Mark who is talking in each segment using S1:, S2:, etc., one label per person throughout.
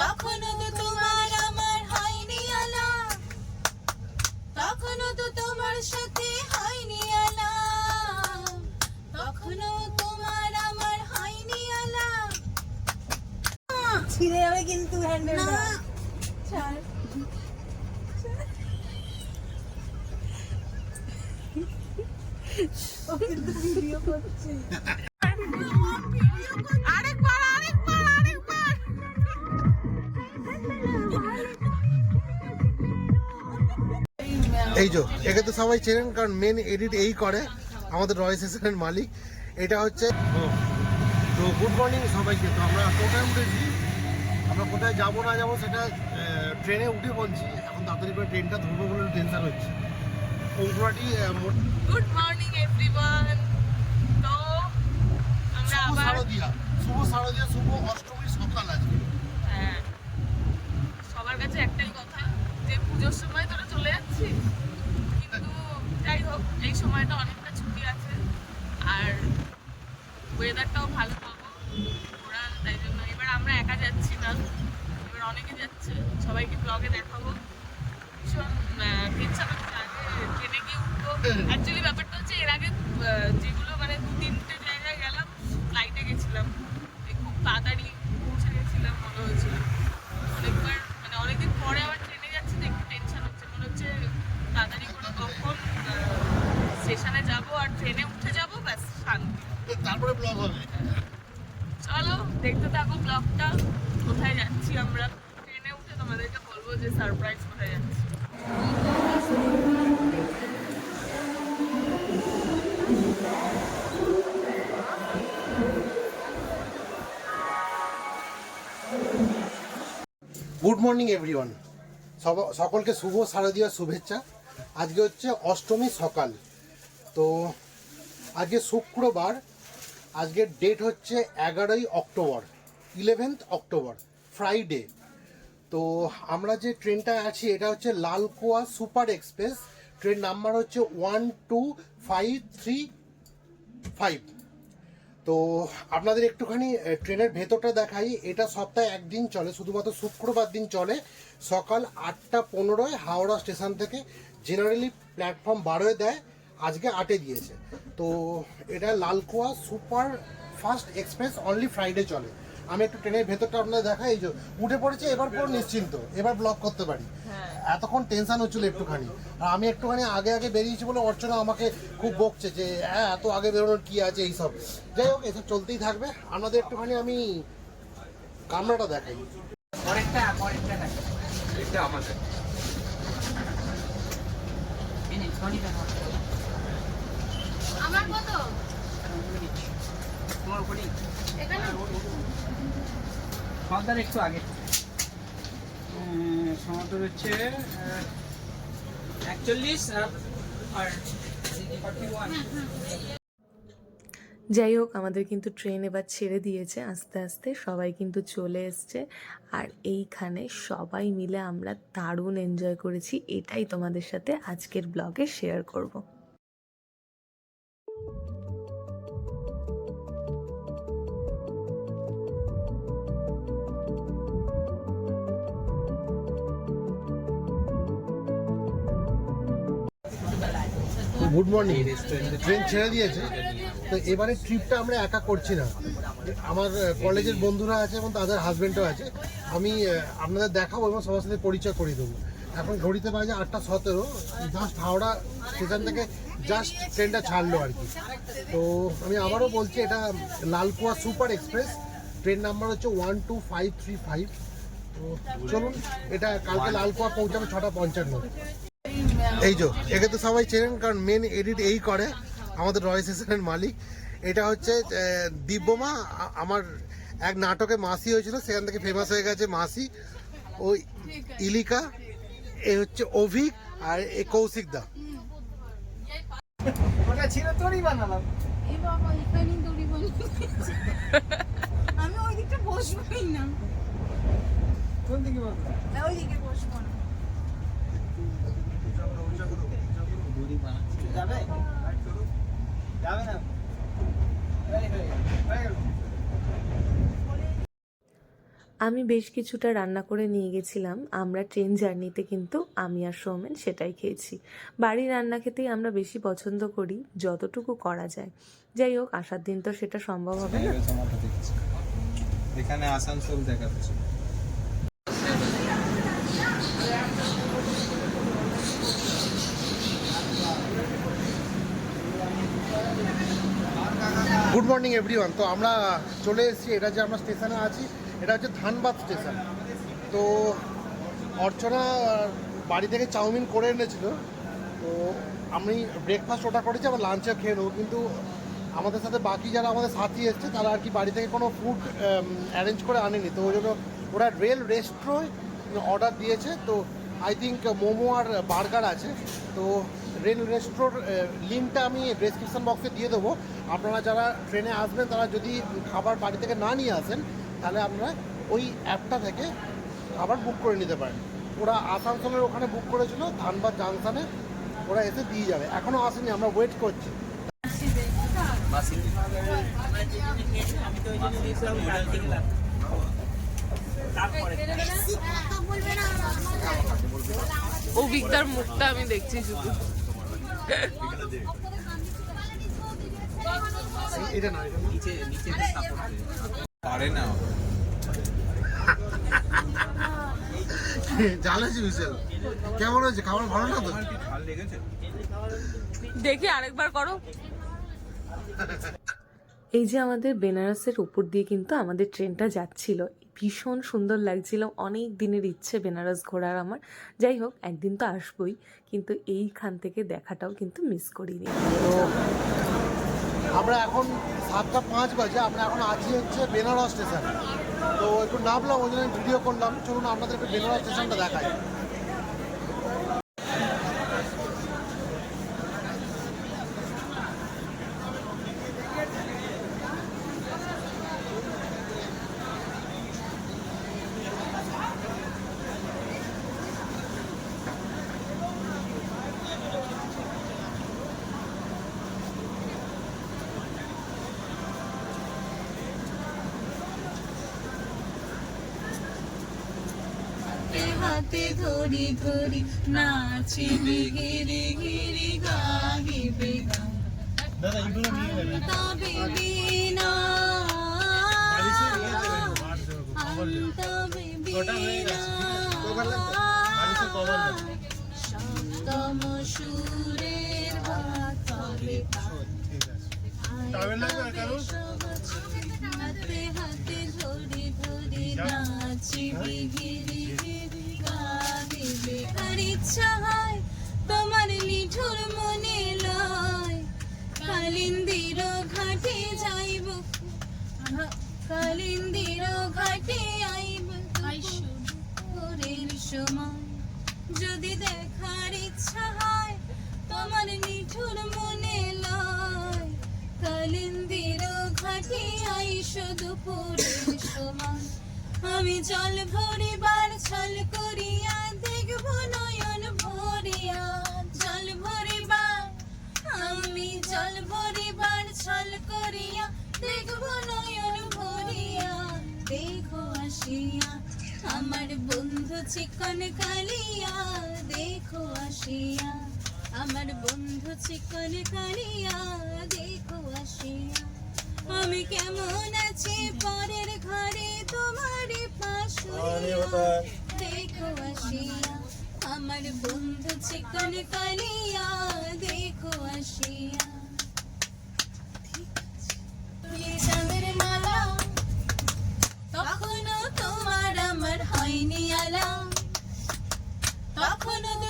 S1: তখনও তো তোমার আমার হয়নি আলাপ তখনও তো তোমার সাথে হয়নি আলাপ তখনও তোমার আমার হয়নি আলাপ
S2: ছিঁড়ে যাবে কিন্তু হ্যান্ডেলটা
S1: ছাড়।
S2: ও কিন্তু ভিডিও করছে।
S3: এই যে একে তো সবাই চেনেন কারণ মেন এডিট এই করে আমাদের রয় সেশনের মালিক। এটা হচ্ছে তো গুড মর্নিং সবাইকে। তো আমরা কোথায় উঠেছি? আমরা কোথায় যাব না যাব সেটা ট্রেনে উঠে বলছি। এখন তাড়াতাড়ি করে ট্রেনটা ধরবো বলে টেনশন হচ্ছে। কৌকুড়াটি
S1: গুড মর্নিং এভরিওয়ান তো আমরা
S3: শুভ
S1: আবার
S3: শারদিয়া। শুভ শারদিয়া শুভ অষ্টমীর সকাল আজকে।
S1: হ্যাঁ, সবার কাছে একটাই কথা যে পুজোর সময় তোরা চলে যাচ্ছিস কিন্তু যাই হোক এই সময়টা অনেকটা ছুটি আছে আর ওয়েদারটাও ভালো পাবো ওরা তাই জন্য এবার আমরা একা যাচ্ছি না এবার অনেকে যাচ্ছে সবাইকে ব্লগে দেখাবো ভীষণ ইচ্ছা করছে আগে ট্রেনে গিয়ে উঠবো অ্যাকচুয়ালি ব্যাপারটা হচ্ছে এর আগে আহ, যেগুলো মানে দু তিনটে জায়গায় গেলাম ফ্লাইটে গেছিলাম এই খুব তাড়াতাড়ি পৌঁছে গেছিলাম মনে হয়েছিল অনেকবার মানে অনেকদিন পরে আবার ট্রেনে যাচ্ছি তো একটু টেনশন হচ্ছে মনে হচ্ছে তাড়াতাড়ি করে কখন স্টেশনে যাব আর ট্রেনে উঠে যাব ব্যাস শান্তি।
S3: তারপরে ব্লগ হবে।
S1: চলো দেখতে থাকো ব্লগটা কোথায় যাচ্ছি আমরা? ট্রেনে উঠে তোমাদেরকে বলব যে সারপ্রাইজ কোথায় যাচ্ছি।
S3: গুড মর্নিং এভরিওয়ান সকলকে শুভ শারদীয় শুভেচ্ছা। আজকে হচ্ছে অষ্টমী সকাল। তো আজকে শুক্রবার, আজকের ডেট হচ্ছে এগারোই অক্টোবর ইলেভেন্থ অক্টোবর ফ্রাইডে তো আমরা যে ট্রেনটা আছি, এটা হচ্ছে Lalkuan super express. Train number হচ্ছে one two five three five. তো আপনাদের একটুখানি ট্রেনের ভেতরটা দেখাই। এটা সপ্তাহে একদিন চলে, শুধুমাত্র শুক্রবার দিন চলে। সকাল আটটা পনেরোয় হাওড়া স্টেশন থেকে জেনারেলি প্ল্যাটফর্ম বারোয় দেয়। আজকে আটে দিয়েছে তো এটা Lalkuan super fast express only Friday চলে। আমি একটু ট্রেনের ভেতরটা আপনাদের দেখাই এই যে উঠে পড়েছে এবার পুরো নিশ্চিন্ত। এবার ব্লক করতে পারি। এতক্ষণ টেনশন হচ্ছিল একটুখানি। আর আমি একটুখানি আগে আগে বেরিয়েছি বলে অর্চনা আমাকে খুব বকছে যে হ্যাঁ এত আগে বেরোনোর কি আছে এইসব? যাই হোক এসব চলতেই থাকবে। আপনাদের একটুখানি আমি কামরাটা দেখাই।
S1: আমার কত? এখানে?
S4: সমাদার একটু আগে। সমাদার হচ্ছে একচল্লিশ আর
S5: যাই হোক আমাদের কিন্তু ট্রেন এবার ছেড়ে দিয়েছে আস্তে আস্তে সবাই কিন্তু চলে এসছে। আর এইখানে সবাই মিলে আমরা দারুণ এনজয় করেছি এটাই তোমাদের সাথে আজকের ব্লগে শেয়ার করব।
S3: গুড মর্নিং ট্রেন ছেড়ে দিয়েছে। তো এবারে ট্রিপটা আমরা একা করছি না। আমার কলেজের বন্ধুরা আছে এবং তাদের হাজব্যান্ডও আছে। আমি আপনাদের দেখাবো এবং সবার সাথে পরিচয় করিয়ে দেবো। এখন ঘড়িতে বাজে আটটা সতেরো। জাস্ট হাওড়া স্টেশন থেকে জাস্ট ট্রেনটা ছাড়লো আর কি। তো আমি আবারও বলছি, এটা Lalkuan super express. Train number হচ্ছে one two five three five তো চলুন, এটা কালকে লালকুয়া পৌঁছাবে ছটা পঞ্চান্ন। এই যে, একে তো সবাই চেনেন, কারণ মেন এডিট এই করে, আমাদের রয় স্টেশনের মালিক। এটা হচ্ছে দিব্যমা আমার এক নাটকে মাসি হয়েছিল, সেখান থেকে ফেমাস হয়ে গেছে মাসি। ওই ইলিকা, এ হচ্ছে অভিক, আর এ কৌশিক দা।
S4: ওটা ছিল তোরই বানালাম।
S2: এ বাবা এখানেই দড়ি বন্ধ আমি ওই দিকটা বসবোই না।
S4: কোন দিকে বলতো
S2: ওই দিকে বসবো না।
S4: যাবে? যাবে না। হয়ে হয়ে গেল।
S5: আমি বেশ কিছুটা রান্না করে নিয়ে গেছিলাম। আমরা ট্রেন জার্নিতে কিন্তু আমি আর সৌমেন সেটাই খেয়েছি। বাড়ির রান্না খেতেই আমরা বেশি পছন্দ করি যতটুকু করা যায়। যাই হোক আসার দিন তো সেটা সম্ভব হবে না।
S4: এখানে আসানসোল দেখাচ্ছে।
S3: গুড মর্নিং এভরিওয়ান তো আমরা চলে এসেছি এটা যে আমরা স্টেশনে আছি এটা হচ্ছে ধানবাদ স্টেশন। তো অর্চনা বাড়ি থেকে চাউমিন করে এনেছিল। তো আমি ব্রেকফাস্ট ওটা করেছি, আবার লাঞ্চে খেয়ে নেব। কিন্তু আমাদের সাথে বাকি যারা আমাদের সাথী এসছে, তারা আর কি বাড়ি থেকে কোনো ফুড অ্যারেঞ্জ করে আনেনি। তো ওই জন্য ওরা রেল রেস্ট্রো অর্ডার দিয়েছে। তো আই থিঙ্ক মোমো আর বার্গার আছে। তো রেল রেস্ট্রোর লিঙ্কটা আমি ডেসক্রিপশন বক্সে দিয়ে দেবো। আপনারা যারা ট্রেনে আসবেন, তারা যদি খাবার বাড়ি থেকে না নিয়ে আসেন তাহলে আপনারা ওই অ্যাপটা থেকে আবার বুক করে নিতে পারেন। ওরা আসানসোলের ওখানে বুক করেছিল ধানবাদ জাংশনে ওরা এসে দিয়ে যাবে। এখনও আসেনি আমরা ওয়েট করছি।
S1: অভিজ্ঞতার মুখটা আমি দেখছি শুধু।
S3: এটা না এটা না।
S4: পারে না
S3: জ্বালাছি বিশাল কেমন হয়েছে? খাবার ভালো না তো?
S1: দেখি আরেকবার করো।
S5: এই যে আমাদের বেনারসের উপর দিয়ে কিন্তু আমাদের ট্রেনটা যাচ্ছিল। ভীষণ সুন্দর লাগছিল। অনেক দিনের ইচ্ছে বেনারস ঘোরার আমার। যাই হোক একদিন তো আসবই। কিন্তু এইখান থেকে দেখাটাও কিন্তু মিস করিনি।
S3: আমরা এখন সাতটা পাঁচ বাজে, আমরা এখন আছি হচ্ছে বেনারস স্টেশন। তো একটু নামলাম, ওই জন্য ভিডিও করলাম। চলুন আপনাদেরকে বেনারস স্টেশনটা দেখাই।
S2: হাতে ধরি ধরি নাচিবি গিরি গিরি গাহিবে তবে বিনা। তবে বিনা। সপ্তম সুরের হাতে হাতে ধরি ধরি নাচিবি গিরি গিরি গাহিবে আর তোমার নিঠুর মনে লয়। কালিন্দির ঘাটে যাইব। কালিন্দির ঘাটে আইব। সময় যদি দেখার ইচ্ছা হয় তোমার নিঠুর মনে লয়। কালিন্দির ঘাটে আইস দুপুরের সময়। আমি জল ভরিবার ছল করিয়া দেখব নয়ন ভরিয়া জল ভরিবার আমি জল ভরিবার ছল করিয়া দেখব নয়ন ভরিয়া দেখো আসিয়া আমার বন্ধু চিকন কালিয়া দেখো আসিয়া আমার বন্ধু চিকন কালিয়া দেখো আসিয়া। আমি কেমন আছি পরের ঘরে তোমার পাশে। দেখো আসিয়া আমার বন্ধু চিকন কালিয়া দেখো আসিয়া। তখনও তোমার আমার হয়নি আলাম তখনও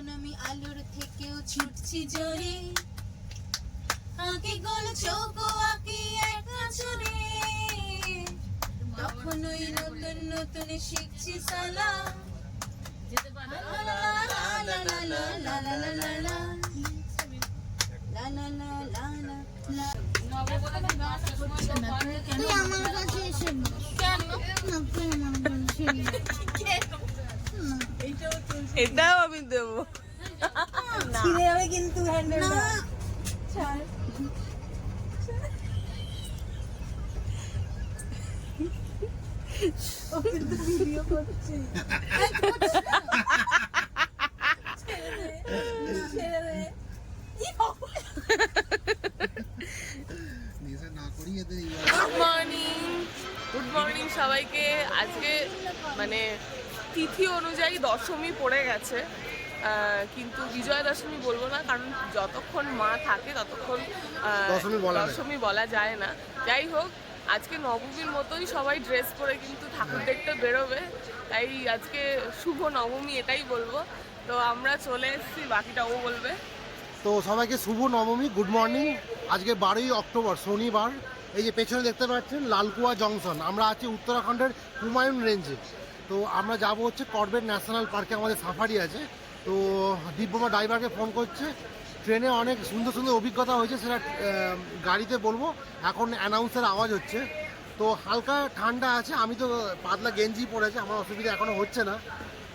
S2: এখন আমি আলোর থেকেও ছুটছি জোরে। আঁকে গোল চোখ আঁকি একা তখন ওই নতুন নতুন শিখছি সালা আমার কাছে এসে কেন? আমার কাছে
S1: এটাও আমি দেবো।
S2: ছিঁড়ে যাবে কিন্তু হ্যান্ডেলটা ও কিন্তু ভিডিও করছে ছেড়ে দে
S3: নেশা না। করি এদের এই
S1: গুড মর্নিং গুড মর্নিং সবাইকে। আজকে মানে তিথি অনুযায়ী দশমী পড়ে গেছে। কিন্তু বিজয়া দশমী বলব না কারণ যতক্ষণ মা থাকে ততক্ষণ
S3: দশমী বলা যায়।
S1: না। যাই হোক আজকে নবমীর মতোই সবাই ড্রেস পরে কিন্তু ঠাকুর দেখতে বেরোবে। তাই আজকে শুভ নবমী এটাই বলব। তো আমরা চলে এসেছি বাকিটা ও বলবে।
S3: তো সবাইকে শুভ নবমী গুড মর্নিং আজকে বারোই অক্টোবর শনিবার। এই যে পেছনে দেখতে পাচ্ছেন লালকুয়া জংশন। আমরা আছি উত্তরাখণ্ডের হুমায়ুন রেঞ্জে। তো আমরা যাব হচ্ছে করবেট ন্যাশনাল পার্কে আমাদের সাফারি আছে। তো দিব্যমা ড্রাইভারকে ফোন করছে। ট্রেনে অনেক সুন্দর সুন্দর অভিজ্ঞতা হয়েছে সেটা গাড়িতে বলব। এখন অ্যানাউন্সের আওয়াজ হচ্ছে। তো হালকা ঠান্ডা আছে আমি তো পাতলা গেঞ্জি পরেছি আমার অসুবিধা এখনও হচ্ছে না।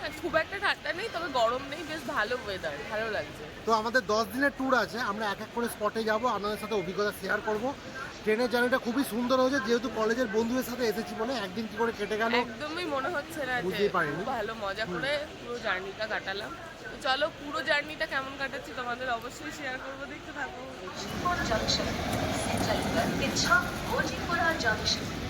S1: হ্যাঁ, খুব একটা ঠান্ডা নেই তবে গরম নেই বেশ ভালো ওয়েদার ভালো লাগছে।
S3: তো আমাদের দশ দিনের ট্যুর আছে আমরা এক এক করে স্পটে যাব আপনাদের সাথে অভিজ্ঞতা শেয়ার করব। ট্রেনের জার্নিটা খুবই সুন্দর হয়েছে যেহেতু কলেজের বন্ধুদের সাথে এসেছি মনে একদিন কি করে কেটে গেল
S1: একদমই মনে হচ্ছে না
S3: বুঝতেই পারিনি
S1: ভালো মজা করে পুরো জার্নিটা কাটালাম চলো পুরো জার্নিটা কেমন কাটাচ্ছি তোমাদের অবশ্যই শেয়ার করব দেখতে থাকো
S6: জংশন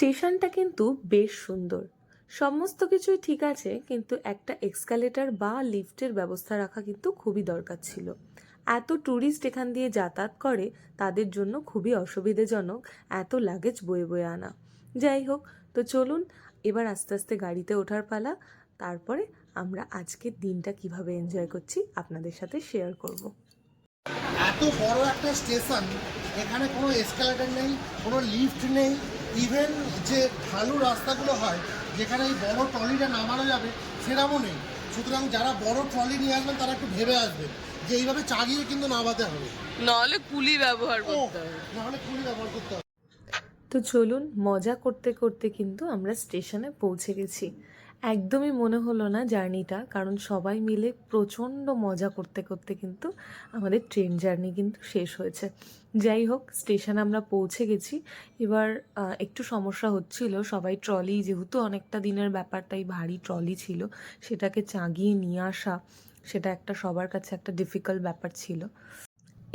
S5: স্টেশনটা কিন্তু বেশ সুন্দর। সমস্ত কিছুই ঠিক আছে, কিন্তু একটা এক্সকালেটার বা লিফটের ব্যবস্থা রাখা কিন্তু খুবই দরকার ছিল। এত ট্যুরিস্ট এখান দিয়ে যাতায়াত করে, তাদের জন্য খুবই অসুবিধাজনক এত লাগেজ বয়ে বয়ে আনা। যাই হোক, তো চলুন, এবার আস্তে আস্তে গাড়িতে ওঠার পালা। তারপরে আমরা আজকের দিনটা কীভাবে এনজয় করছি আপনাদের সাথে শেয়ার করব।
S3: এত বড় একটা স্টেশন এখানে কোনো এসকালেটার নেই, কোনো লিফট নেই ইভেন যে ভালো রাস্তাগুলো হয় যেখানে এই বড় ট্রলিটা নামানো যাবে সেরকমও নেই। সুতরাং যারা বড় ট্রলি নিয়ে আসবেন তারা একটু ভেবে আসবেন যে এইভাবে চাগিয়ে কিন্তু নামাতে হবে।
S1: নাহলে কুলি ব্যবহার করতে হবে।
S3: নাহলে কুলি ব্যবহার করতে হবে।
S5: তো চলুন মজা করতে করতে কিন্তু আমরা স্টেশনে পৌঁছে গেছি। একদমই মনে হলো না জার্নিটা, কারণ সবাই মিলে প্রচণ্ড মজা করতে করতে কিন্তু আমাদের ট্রেন জার্নি কিন্তু শেষ হয়েছে। যাই হোক, স্টেশনে আমরা পৌঁছে গেছি। এবার একটু সমস্যা হচ্ছিল। সবাই ট্রলি, যেহেতু অনেকটা দিনের ব্যাপার, তাই ভারী ট্রলি ছিল। সেটাকে চাগিয়ে নিয়ে আসা, সেটা একটা সবার কাছে একটা ডিফিকাল্ট ব্যাপার ছিল।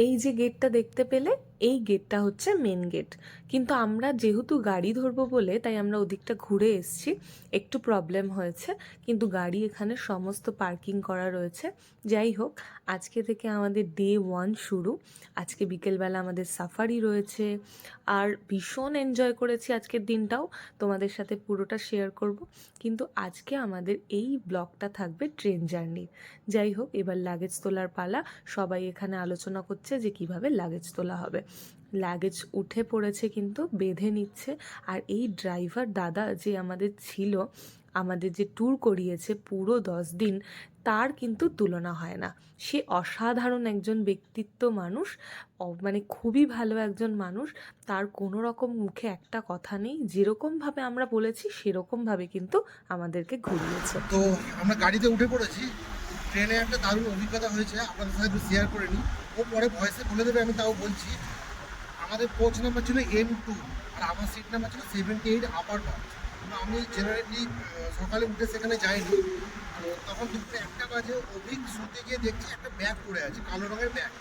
S5: এই যে গেটটা দেখতে পেলে এই গেটটা হচ্ছে মেন গেট কিন্তু আমরা যেহেতু গাড়ি ধরবো বলে, তাই আমরা ওদিকটা ঘুরে এসেছি। একটু প্রবলেম হয়েছে, কিন্তু গাড়ি এখানে সমস্ত পার্কিং করা রয়েছে। যাই হোক, আজকে থেকে আমাদের ডে ওয়ান শুরু। আজকে বিকেলবেলা আমাদের সাফারি রয়েছে। আর ভীষণ এনজয় করেছি আজকের দিনটাও। তোমাদের সাথে পুরোটা শেয়ার করব। কিন্তু আজকে আমাদের এই ব্লগটা থাকবে ট্রেন জার্নির যাই হোক, এবার লাগেজ তোলার পালা। সবাই এখানে আলোচনা করছে যে কীভাবে লাগেজ তোলা হবে। লাগেজ উঠে পড়েছে কিন্তু বেঁধে নিচ্ছে। আর এই ড্রাইভার দাদা যে আমাদের ছিল, আমাদের যে ট্যুর করিয়েছে পুরো দশ দিন, তার কিন্তু তুলনা হয় না। সে অসাধারণ একজন ব্যক্তিত্ব মানুষ মানে খুবই ভালো একজন মানুষ। তার কোনো রকম মুখে একটা কথা নেই যেরকমভাবে আমরা বলেছি সেরকমভাবে কিন্তু আমাদেরকে ঘুরিয়েছে।
S3: তো আমরা গাড়িতে উঠে পড়েছি, ট্রেনে একটা দারুণ অভিজ্ঞতা হয়েছে, আপনাদের সাথে শেয়ার করে নিই। ও পরে ভয়েসে বলে দেবে, আমি তাও বলছি। আমাদের কোচ নাম্বার ছিল এম টু আর আমার সিট নাম্বার ছিল সেভেন্টি এইট আপার বার্থ আমি জেনারেলি সকালে উঠে সেখানে যাইনি। তখন দুপুরে একটা বাজে, অভিক শুতে গিয়ে দেখছি একটা ব্যাগ পড়ে আছে, কালো রঙের ব্যাগ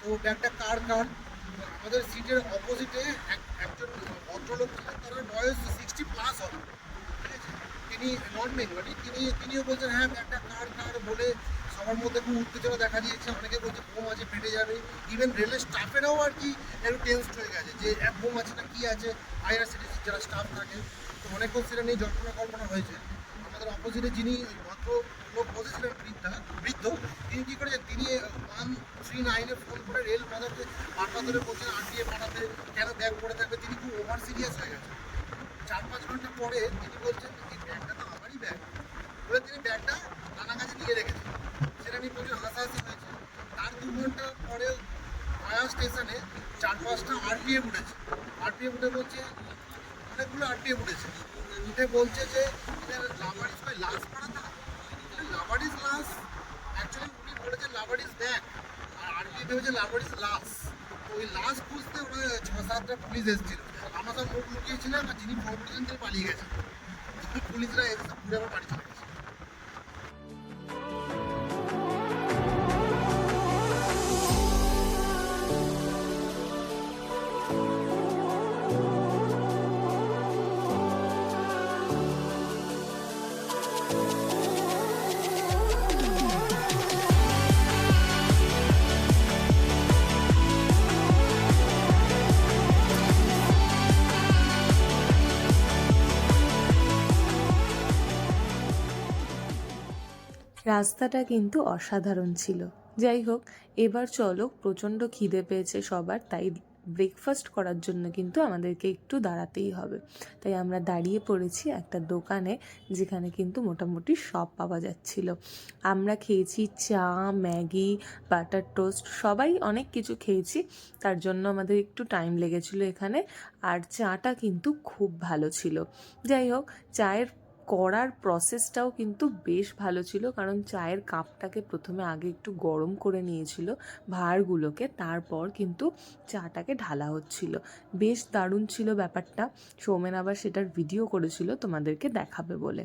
S3: তো ব্যাগটা কার কার? আমাদের সিটের অপোজিটে একজন ভদ্রলোক ছিলেন তার বয়স সিক্সটি প্লাস হবে। ঠিক আছে? তিনি নন বেঙ্গলি তিনি, তিনিও বলছেন হ্যাঁ ব্যাগটা কার কার? বলে সবার মধ্যে খুব উত্তেজনা দেখা দিয়েছে। অনেকে বলছে বোম আছে ফেটে যাবে। ইভেন রেলের স্টাফেরাও আর কি একটু টেন্স হয়ে গেছে যে এক বোম আছে না, কি আছে? আইআরসিটিসি যারা স্টাফ থাকে, তো অনেকক্ষণ সেটা নিয়ে জল্পনা কল্পনা হয়েছে। আমাদের অপোজিটে যিনি ভদ্র লোক বসেছিলেন বৃদ্ধা, বৃদ্ধ, তিনি কী করেছেন তিনি ওয়ান থ্রি নাইনে ফোন করে রেল পাঠাতে বারবার ধরে বলছেন, আরটিএ পাঠাতে, কেন ব্যাগ পড়ে থাকবে? তিনি খুব ওভার সিরিয়াস হয়ে গেছেন। চার পাঁচ ঘণ্টা পরে তিনি বলছেন ব্যাগটা তো আমারই ব্যাগ। বলে তিনি ব্যাগটা নানা কাছে নিয়ে রেখেছেন সেটা নিয়ে প্রচুর হাসাহাসি হয়েছে। তার দু ঘণ্টা পরে মায়া স্টেশনে চার পাঁচটা আরপিএফ উঠেছে। আরপিএফ উঠে বলছে, অনেকগুলো আরপিএফ উঠেছে। উঠে বলছে যে লাভারিস ভাই লাশ পাড়াতে লাভারিস লাশ অ্যাকচুয়ালি উনি বলেছেন লাভারিস ব্যাগ আর আরপিএফ ভেবেছে লাভারিস লাশ ওই লাশ খুঁজতে ওরা ছ সাতটা পুলিশ এসেছিল। আমরা সব মুখ লুকিয়েছিলাম আর যিনি ফোন করেছেন তিনি পালিয়ে গেছেন পুলিশরা এসে ঘুরে আবার বাড়ি চলে
S5: রাস্তাটা কিন্তু অসাধারণ ছিল। যাই হোক, এবার চলো প্রচণ্ড খিদে পেয়েছে সবার, তাই ব্রেকফাস্ট করার জন্য কিন্তু আমাদেরকে একটু দাঁড়াতেই হবে। তাই আমরা দাঁড়িয়ে পড়েছি একটা দোকানে, যেখানে কিন্তু মোটামুটি সব পাওয়া যাচ্ছিল। আমরা খেয়েছি চা, ম্যাগি, বাটার টোস্ট, সবাই অনেক কিছু খেয়েছি। তার জন্য আমাদের একটু টাইম লেগেছিল এখানে, আর চাটা কিন্তু খুব ভালো ছিল। যাই হোক, চায়ের করার প্রসেসটাও কিন্তু বেশ ভালো ছিল। কারণ চায়ের কাপটাকে প্রথমে আগে একটু গরম করে নিয়েছিল ভাঁড়গুলোকে, তারপর কিন্তু চাটাকে ঢালা হচ্ছিল। বেশ দারুণ ছিল ব্যাপারটা। সৌমেন আবার সেটার ভিডিও করেছিল তোমাদেরকে দেখাবে বলে।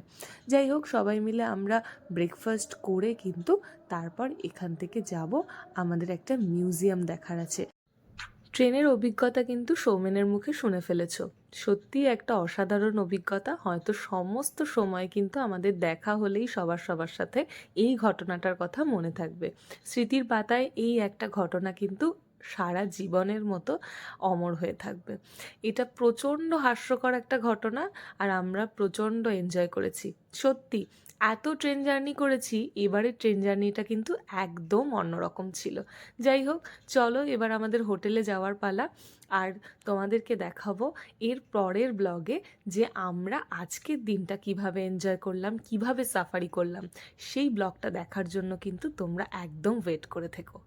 S5: যাই হোক, সবাই মিলে আমরা ব্রেকফাস্ট করে কিন্তু তারপর এখান থেকে যাব। আমাদের একটা মিউজিয়াম দেখার আছে। ট্রেনের অভিজ্ঞতা কিন্তু সৌমেনের মুখে শুনে ফেলেছো। সত্যি একটা অসাধারণ অভিজ্ঞতা। হয়তো সমস্ত সময় কিন্তু আমাদের দেখা হলেই সবার সবার সাথে এই ঘটনাটার কথা মনে থাকবে। স্মৃতির পাতায় এই একটা ঘটনা কিন্তু সারা জীবনের মতো অমর হয়ে থাকবে। এটা প্রচণ্ড হাস্যকর একটা ঘটনা আর আমরা প্রচণ্ড এনজয় করেছি। সত্যি এত ট্রেন জার্নি করেছি, এবারের ট্রেন জার্নিটা কিন্তু একদম অন্যরকম ছিল। যাই হোক, চলো এবার আমাদের হোটেলে যাওয়ার পালা। আর তোমাদেরকে দেখাবো এর পরের ব্লগে যে আমরা আজকের দিনটা কীভাবে এনজয় করলাম, কীভাবে সাফারি করলাম। সেই ব্লগটা দেখার জন্য কিন্তু তোমরা একদম ওয়েট করে থেকো।